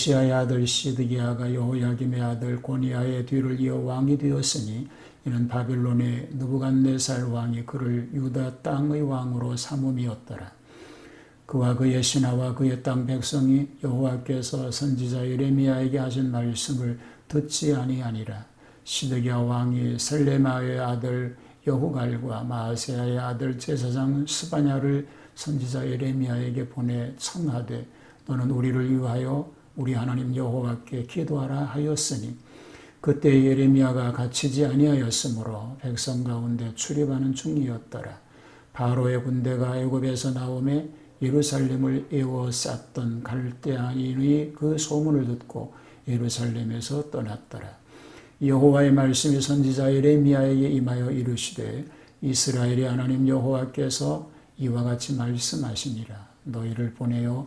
요시아의 아들 시드기야가 여호야김의 아들 고니아의 뒤를 이어 왕이 되었으니 이는 바빌론의 느부갓네살 왕이 그를 유다 땅의 왕으로 삼음이었더라. 그와 그의 신하와 그의 땅 백성이 여호와께서 선지자 예레미야에게 하신 말씀을 듣지 아니하니라. 시드기야 왕이 셀레마의 아들 여후갈과 마아세야의 아들 제사장 스바냐를 선지자 예레미야에게 보내 청하되 너는 우리를 위하여 우리 하나님 여호와께 기도하라 하였으니 그때 예레미야가 갇히지 아니하였으므로 백성 가운데 출입하는 중이었더라. 바로의 군대가 애굽에서 나오매 예루살렘을 에워쌌던 갈대아인의 그 소문을 듣고 예루살렘에서 떠났더라. 여호와의 말씀이 선지자 예레미야에게 임하여 이르시되 이스라엘의 하나님 여호와께서 이와 같이 말씀하시니라 너희를 보내어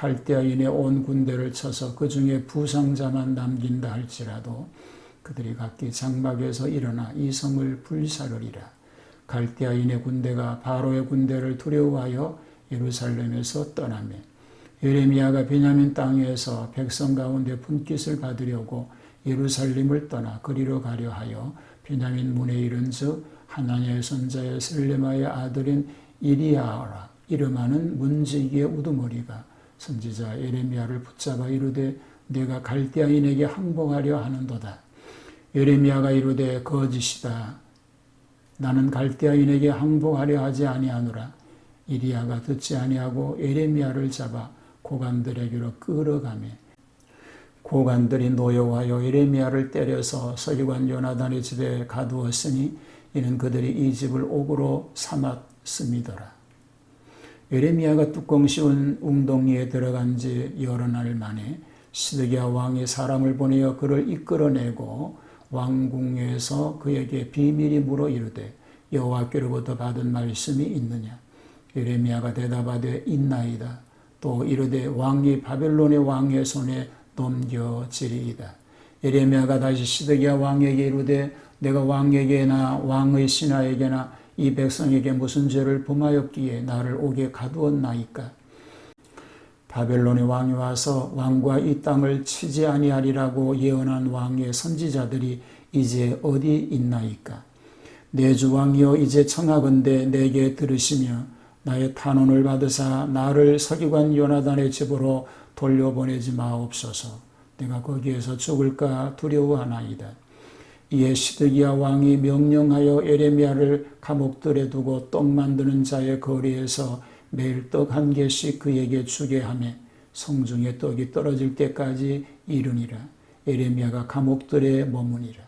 갈대아인의 온 군대를 쳐서 그 중에 부상자만 남긴다 할지라도 그들이 각기 장막에서 일어나 이 성을 불사르리라. 갈대아인의 군대가 바로의 군대를 두려워하여 예루살렘에서 떠나며 예레미야가 베냐민 땅에서 백성 가운데 분깃을 받으려고 예루살렘을 떠나 그리로 가려 하여 베냐민 문에 이른 즉 하나님의 손자의 셀레마의 아들인 이리아라 이름하는 문지기의 우두머리가 선지자 예레미야를 붙잡아 이르되 내가 갈대아인에게 항복하려 하는도다. 예레미야가 이르되 거짓이다. 나는 갈대아인에게 항복하려 하지 아니하노라. 이리야가 듣지 아니하고 예레미야를 잡아 고관들에게로 끌어가며 고관들이 노여워하여 예레미야를 때려서 서기관 요나단의 집에 가두었으니 이는 그들이 이 집을 옥으로 삼았음이더라. 예레미야가 뚜껑 씌운 웅덩이에 들어간 지 여러 날 만에 시드기야 왕이 사람을 보내어 그를 이끌어내고 왕궁에서 그에게 비밀이 물어 이르되 여호와께로부터 받은 말씀이 있느냐? 예레미야가 대답하되 있나이다. 또 이르되 왕이 바벨론의 왕의 손에 넘겨지리이다. 예레미야가 다시 시드기야 왕에게 이르되 내가 왕에게나 왕의 신하에게나 이 백성에게 무슨 죄를 범하였기에 나를 옥에 가두었나이까? 바벨론의 왕이 와서 왕과 이 땅을 치지 아니하리라고 예언한 왕의 선지자들이 이제 어디 있나이까? 내 주 왕이여 이제 청하건대 내게 들으시며 나의 탄원을 받으사 나를 서기관 요나단의 집으로 돌려보내지 마옵소서. 내가 거기에서 죽을까 두려워하나이다 이에 시드기야 왕이 명령하여 에레미야를 감옥들에 두고 떡 만드는 자의 거리에서 매일 떡 한 개씩 그에게 주게 하며 성중에 떡이 떨어질 때까지 이르니라. 에레미야가 감옥들에 머무니라.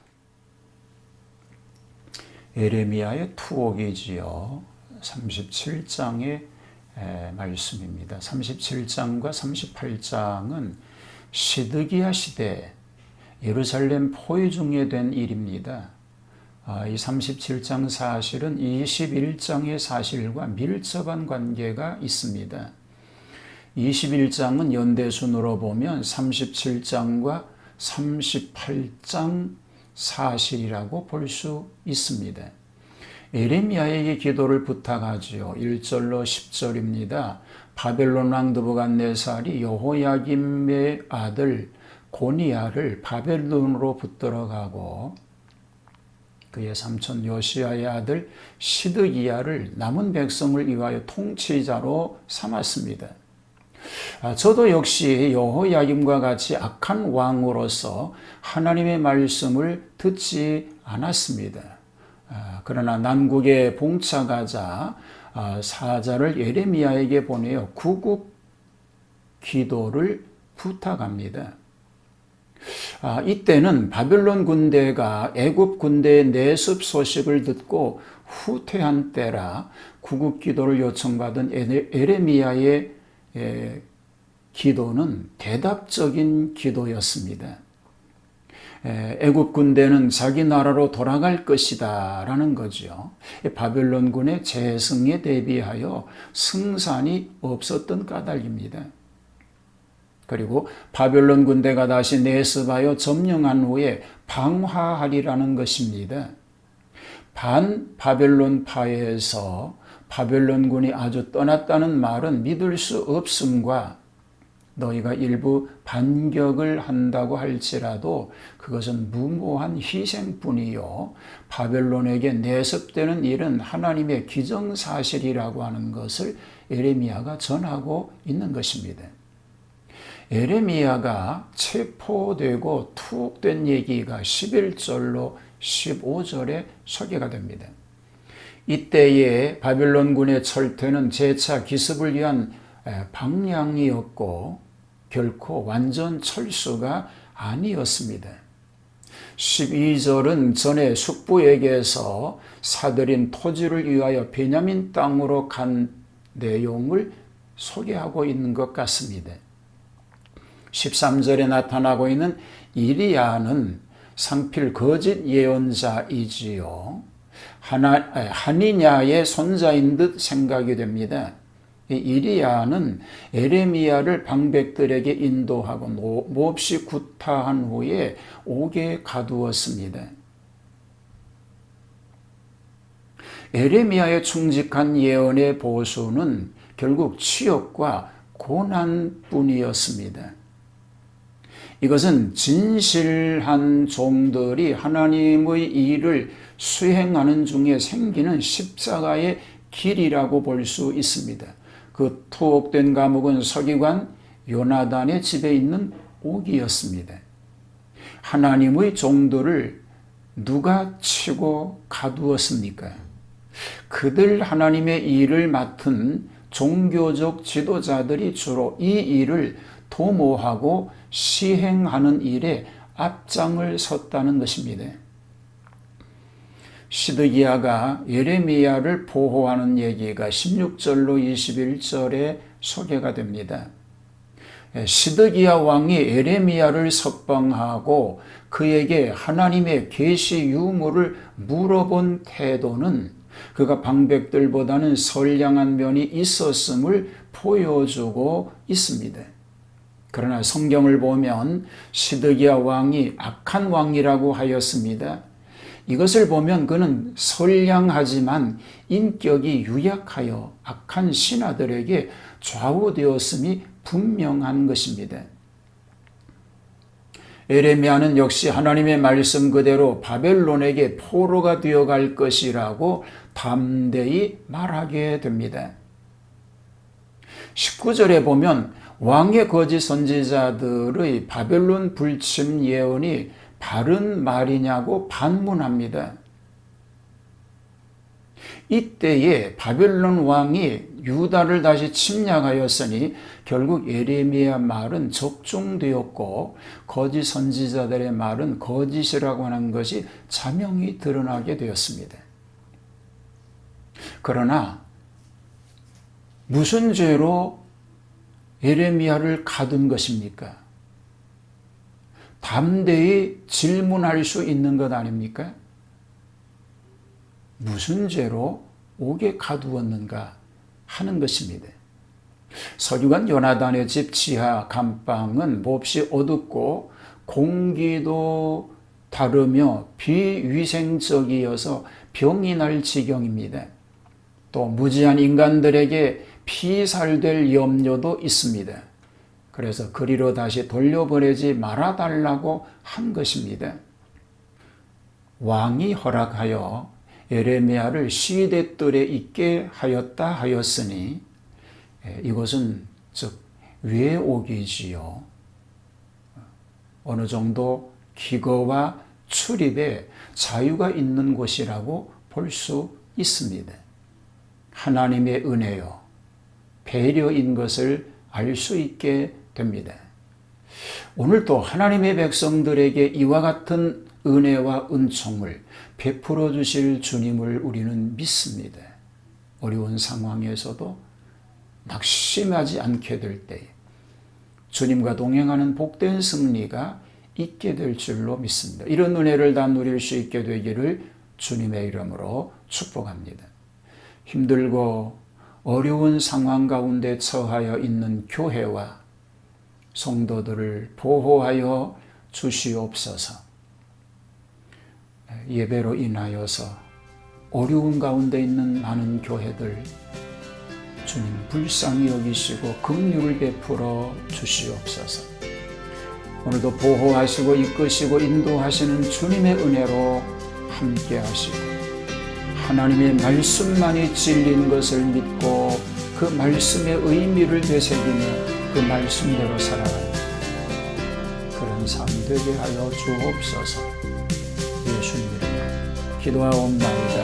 에레미야의 투옥이지요. 37장의 말씀입니다. 37장과 38장은 시드기야 시대 예루살렘 포위 중에 된 일입니다. 아, 이 37장 사실은 21장의 사실과 밀접한 관계가 있습니다. 21장은 연대순으로 보면 37장과 38장 사실이라고 볼 수 있습니다. 에레미야에게 기도를 부탁하지요. 1절로 10절입니다. 바벨론 왕 드부갓네살이 여호야김의 아들 고니야를 바벨론으로 붙들어 가고 그의 삼촌 요시아의 아들 시드기야를 남은 백성을 위하여 통치자로 삼았습니다. 아, 저도 역시 여호야김과 같이 악한 왕으로서 하나님의 말씀을 듣지 않았습니다. 아, 그러나 남국에 봉착하자 아, 사자를 예레미야에게 보내어 구국 기도를 부탁합니다. 아, 이때는 바벨론 군대가 애굽 군대의 내습 소식을 듣고 후퇴한 때라 구국 기도를 요청받은 에레미야의 기도는 대답적인 기도였습니다. 에, 애굽 군대는 자기 나라로 돌아갈 것이다 라는 거죠. 바벨론군의 재승에 대비하여 승산이 없었던 까닭입니다. 그리고 바벨론 군대가 다시 내습하여 점령한 후에 방화하리라는 것입니다. 반 바벨론 파에서 바벨론군이 아주 떠났다는 말은 믿을 수 없음과 너희가 일부 반격을 한다고 할지라도 그것은 무모한 희생뿐이요. 바벨론에게 내습되는 일은 하나님의 기정사실이라고 하는 것을 에레미야가 전하고 있는 것입니다. 에레미야가 체포되고 투옥된 얘기가 11절로 15절에 소개가 됩니다. 이때에 바빌론군의 철퇴는 재차 기습을 위한 방향이었고 결코 완전 철수가 아니었습니다. 12절은 전에 숙부에게서 사들인 토지를 위하여 베냐민 땅으로 간 내용을 소개하고 있는 것 같습니다. 13절에 나타나고 있는 이리야는 상필 거짓 예언자이지요. 하나, 한이냐의 손자인 듯 생각이 됩니다. 이리야는 에레미야를 방백들에게 인도하고 몹시 구타한 후에 옥에 가두었습니다. 에레미야의 충직한 예언의 보수는 결국 치욕과 고난뿐이었습니다. 이것은 진실한 종들이 하나님의 일을 수행하는 중에 생기는 십자가의 길이라고 볼 수 있습니다. 그 투옥된 감옥은 서기관 요나단의 집에 있는 옥이었습니다. 하나님의 종들을 누가 치고 가두었습니까? 그들 하나님의 일을 맡은 종교적 지도자들이 주로 이 일을 도모하고 시행하는 일에 앞장을 섰다는 것입니다. 시드기야가 예레미야를 보호하는 얘기가 16절로 21절에 소개가 됩니다. 시드기야 왕이 예레미야를 석방하고 그에게 하나님의 계시 유무를 물어본 태도는 그가 방백들보다는 선량한 면이 있었음을 보여주고 있습니다. 그러나 성경을 보면 시드기야 왕이 악한 왕이라고 하였습니다. 이것을 보면 그는 선량하지만 인격이 유약하여 악한 신하들에게 좌우되었음이 분명한 것입니다. 에레미야는 역시 하나님의 말씀 그대로 바벨론에게 포로가 되어갈 것이라고 담대히 말하게 됩니다. 19절에 보면 왕의 거짓 선지자들의 바벨론 불침 예언이 바른 말이냐고 반문합니다. 이때에 바벨론 왕이 유다를 다시 침략하였으니 결국 예레미야 말은 적중되었고 거짓 선지자들의 말은 거짓이라고 하는 것이 자명히 드러나게 되었습니다. 그러나 무슨 죄로 예레미야를 가둔 것입니까? 담대히 질문할 수 있는 것 아닙니까? 무슨 죄로 옥에 가두었는가 하는 것입니다. 서기관 요나단의 집 지하 감방은 몹시 어둡고 공기도 다르며 비위생적이어서 병이 날 지경입니다. 또 무지한 인간들에게 피살될 염려도 있습니다. 그래서 그리로 다시 돌려보내지 말아달라고 한 것입니다. 왕이 허락하여 에레미야를 시대뜰에 있게 하였다 하였으니 이것은 즉 외옥이지요. 어느 정도 기거와 출입에 자유가 있는 곳이라고 볼 수 있습니다. 하나님의 은혜요. 배려인 것을 알 수 있게 됩니다. 오늘도 하나님의 백성들에게 이와 같은 은혜와 은총을 베풀어 주실 주님을 우리는 믿습니다. 어려운 상황에서도 낙심하지 않게 될 때, 주님과 동행하는 복된 승리가 있게 될 줄로 믿습니다. 이런 은혜를 다 누릴 수 있게 되기를 주님의 이름으로 축복합니다. 힘들고 어려운 상황 가운데 처하여 있는 교회와 성도들을 보호하여 주시옵소서. 예배로 인하여서 어려운 가운데 있는 많은 교회들 주님 불쌍히 여기시고 긍휼을 베풀어 주시옵소서. 오늘도 보호하시고 이끄시고 인도하시는 주님의 은혜로 함께 하시고 하나님의 말씀만이 진리인 것을 믿고 그 말씀의 의미를 되새기며 그 말씀대로 살아가는 그런 삶 되게 하여 주옵소서. 예수님 이름으로 기도하옵나이다.